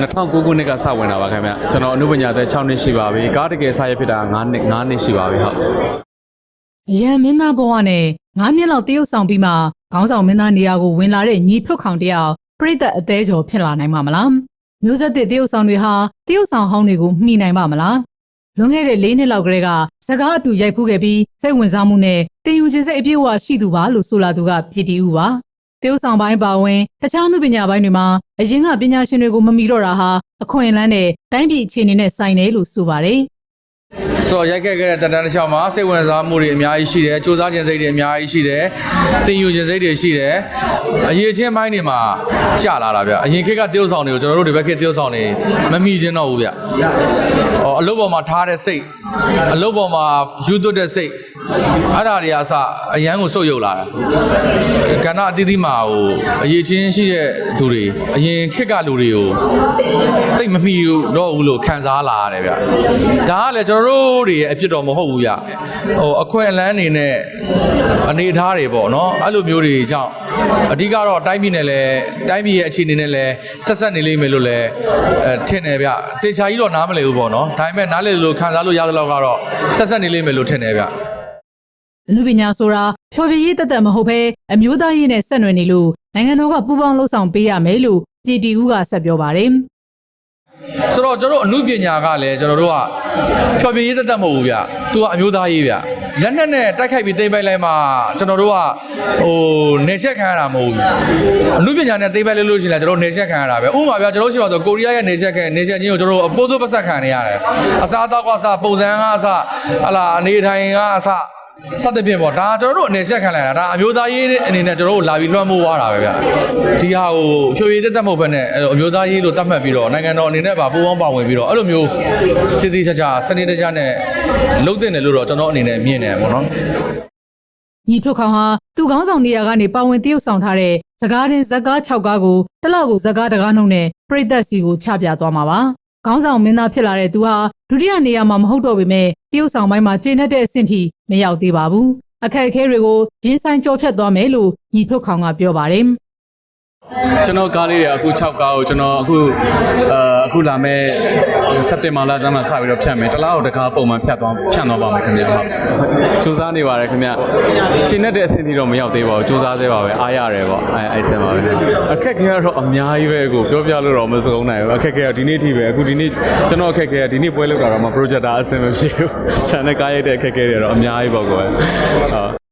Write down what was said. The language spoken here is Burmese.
2009ခုနှစ်ကစဝင်တာပါခင်ဗျကျွန်တော်အနုပညာသက်6နှစ်ရှိပါပြီကားတကယ်စရဖြစ်တာ9နှစ်9နှစ်ရှိပါပြီဟုတ်ရန်မင်းသားဘဝနဲ့9နှစ်လောက်တရုတ်ဆောင်ပြီးမှခေါင်းဆောင်မင်းသားနေရာကိုဝင်လာတဲ့ညီထွတ်ခေါင်တယောက်ပြိသက်အသေးကျော်ဖြစ်လာနိုင်မှာမလားမျိုးဆက်တဲ့တရုတ်ဆောင်တွေဟာတရုတ်ဆောင်ဟောင်းတွေကိုမှီနိုင်ပါမလားလွန်ခဲ့တဲ့၄နှစ်လောက်ကတည်းကစကားအတူရိုက်ဖူးခဲ့ပြီးစိတ်ဝင်စားမှုနဲ့တင်ယူခြင်းစိတ်အပြည့်အဝရှိသူပါလို့ဆိုလာသူကပြည်တီဦးပါ တရုတ်ဆောင်ပိုင်းပါဝင်တခြားနုပညာပိုင်းတွေမှာအရင်ကပညာရှင်တွေကိုမမီတော့တာဟာအခွင့်အလမ်းနဲ့တိုင်းပြည်အခြေအနေနဲ့ဆိုင်တယ်လို့ဆိုပါတယ် ဆိုတော့ရိုက်ခဲ့ခဲ့တဲ့တန်တန်းတစ်လျှောက်မှာစိတ်ဝင်စားမှုတွေအများကြီးရှိတယ်စူးစမ်းခြင်းစိတ်တွေအများကြီးရှိတယ်သင်ယူခြင်းစိတ်တွေရှိတယ်အရေးချင်းပိုင်းတွေမှာကြာလာတာဗျအရင်ခေတ်ကတရုပ်ဆောင်တွေကိုကျွန်တော်တို့ဒီဘက်ခေတ်တရုပ်ဆောင်တွေမမိချင်းတော့ဘူးဗျဟောအလုပ်ပေါ်မှာထားတဲ့စိတ်အလုပ်ပေါ်မှာယူသွတ်တဲ့စိတ်အဲ့ဒါတွေအစအရန်ကိုစုပ်ယုပ်လာတာကဏ္ဍအသီးသီးမှာဟိုအရေးချင်းရှိတဲ့သူတွေအရင်ခေတ်ကလူတွေကိုတိတ်မမိတော့ဘူးလို့ခံစားလာရတယ်ဗျဒါကလည်းကျွန်တော်တို့တွေရဲ့အဖြစ်တော်မဟုတ်ဘူးဗျဟိုအခွင့်အလန်းနေနဲ့အနေအထားတွေပေါ့နော်အဲ့လိုမျိုးတွေကြောင့်အဓိကတော့တိုင်းပြည်နဲ့လည်းတိုင်းပြည်ရဲ့အခြေအနေနဲ့လည်းဆက်ဆက်နေလိမ့်မယ်လို့လည်းအဲထင်တယ်ဗျတေချာကြီးတော့နားမလည်ဘူးပေါ့နော်ဒါပေမဲ့နားလည်လို့ခံစားလို့ရသလောက်ကတော့ဆက်ဆက်နေလိမ့်မယ်လို့ထင်တယ်ဗျအနုပညာဆိုတာဖြော်ပြရေးတက်တက်မဟုတ်ဘဲအမျိုးသားရေးနဲ့ဆက်နွယ်နေလို့နိုင်ငံတော်ကပူးပေါင်းလှုပ်ဆောင်ပေးရမယ်လို့ကြည်တီဦးကဆက်ပြောပါတယ် ဆိုတော့ကျွန်တော်တို့အမှုပညာကလည်းကျွန်တော်တို့ကဖြော်ပြရေးသက်သက်မဟုတ်ဘူးဗျသူကအမျိုးသားရေးဗျလက်နက်နဲ့တိုက်ခိုက်ပြီးသိမ်းပိုက်လိုက်မှကျွန်တော်တို့ကဟိုနေချက်ခံရတာမဟုတ်ဘူးအမှုပညာနဲ့သိမ်းပိုက်လို့လို့ရှိရင်လည်းကျွန်တော်တို့နေချက်ခံရတာပဲဥပမာဗျကျွန်တော်တို့ရှိပါတော့ကိုရီးယားရဲ့နေချက်ခံနေချက်ချင်းကိုကျွန်တော်တို့အပိုးစိုးပတ်ဆက်ခံနေရတယ်အစားအသောက်ကအစပုံစံကအစဟလာအနေထိုင်ကအစ စသဖြင့်ပေါ့ဒါကျွန်တော်တို့အနေဆက်ခံလိုက်တာဒါအမျိုးသားရေးအနေနဲ့ကျွန်တော်တို့လာပြီးလွှမ်းမိုးသွားတာပဲဗျဒီဟာကိုဖြိုရည်တက်တက်မဟုတ်ဘဲနဲ့အဲ့လိုအမျိုးသားရေးလို့သတ်မှတ်ပြီးတော့နိုင်ငံတော်အနေနဲ့ပါပူးပေါင်းပါဝင်ပြီးတော့အဲ့လိုမျိုးတည်တည်ချာချာစနစ်တကျနဲ့လုံးတင်တယ်လို့တော့ကျွန်တော်အနေနဲ့မြင်တယ်ပေါ့နော်ညီထွတ်ခေါင်ဟာသူကောင်းဆောင်နေရာကနေပါဝင်တရုတ်ဆောင်ထားတဲ့စကားတင်ဇက်ကား6ကားကိုတစ်လောက်ကိုဇက်ကားတကားနှုံနဲ့ပြိသက်စီကိုချပြသွားမှာပါ ခေါင်းဆောင်မင်းသားဖြစ်လာတဲ့သူဟာဒုတိယနေရာမှာမဟုတ်တော့ပေမဲ့တရုတ်ဆောင်ပိုင်းမှာကျင်းထက်တဲ့အဆင့်ထိမရောက်သေးပါဘူးအခက်အခဲတွေကိုရင်းဆိုင်ကြောဖြတ်သွားမယ်လို့ညီထွတ်ခေါင်ကပြောပါတယ်ကျွန်တော်ကားလေးတွေအခု6ကားကိုကျွန်တော်အခုအာ အခုလာမဲ့စက်တင်ဘာလဆန်းမှာစပြီးတော့ဖြတ်မယ်တစ်လားကိုတစ်ခါပုံမှန်ဖြတ်သွားဖြတ်သွားပါမယ်ခင်ဗျာဟုတ်စူးစမ်းနေပါတယ်ခင်ဗျာရှင်းတတ်တဲ့အဆင့်ထိတော့မရောက်သေးပါဘူးစူးစမ်းသေးပါပဲအားရတယ်ပေါ့အဲအဲဆင်ပါပဲအခက်ခဲကတော့အများကြီးပဲကိုပြောပြလို့တော့မစုံနိုင်ဘူးအခက်ခဲကဒီနေ့ထိပဲအခုဒီနေ့ကျွန်တော်အခက်ခဲကဒီနေ့ပွဲလောက်တာတော့မှ projector အဆင်မပြေဘူး channel ကားရိုက်တဲ့အခက်ခဲတွေကတော့အများကြီးပေါ့ကွယ်ဟုတ်